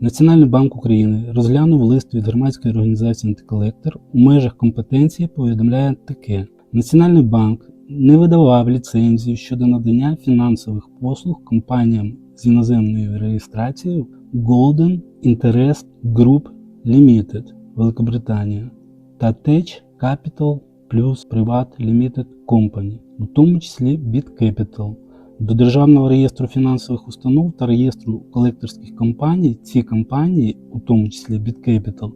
Національний банк України розглянув лист від громадської організації «Антиколектор» у межах компетенції повідомляє таке: Національний банк не видавав ліцензію щодо надання фінансових послуг компаніям з іноземною реєстрацією Golden Interest Group Limited Великобританія та Tech Capital Plus Privat Limited Company, у тому числі BitCapital. До Державного реєстру фінансових установ та реєстру колекторських компаній ці компанії, у тому числі BitCapital,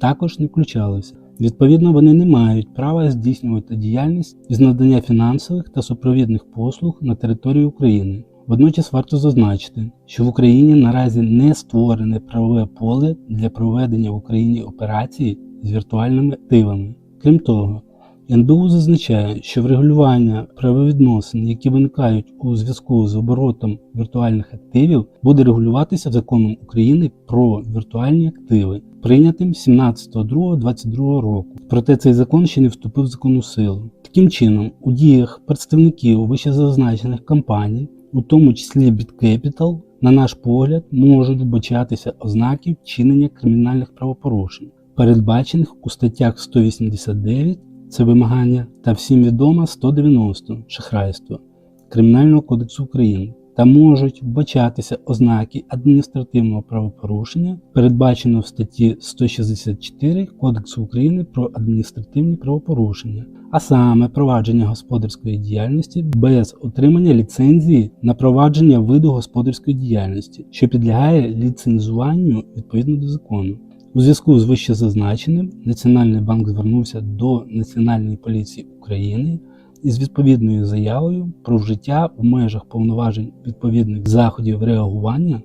також не включалися. Відповідно, вони не мають права здійснювати діяльність із надання фінансових та супровідних послуг на території України. Водночас варто зазначити, що в Україні наразі не створене правове поле для проведення в Україні операцій з віртуальними активами. Крім того, НБУ зазначає, що врегулювання правовідносин, які виникають у зв'язку з оборотом віртуальних активів, буде регулюватися законом України про віртуальні активи, прийнятим 17.02.22 року. Проте цей закон ще не вступив в законну силу. Таким чином, у діях представників вищезазначених компаній, у тому числі BitCapital, на наш погляд, можуть вбачатися ознаки вчинення кримінальних правопорушень, передбачених у статтях 189 це вимагання та всім відомо 190 шахрайство Кримінального кодексу України та можуть вбачатися ознаки адміністративного правопорушення, передбаченого в статті 164 Кодексу України про адміністративні правопорушення, а саме провадження господарської діяльності без отримання ліцензії на провадження виду господарської діяльності, що підлягає ліцензуванню відповідно до закону. У зв'язку з вищезазначеним Національний банк звернувся до Національної поліції України із відповідною заявою про вжиття в межах повноважень відповідних заходів реагування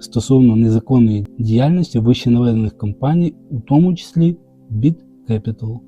стосовно незаконної діяльності вище наведених компаній, у тому числі BitCapital.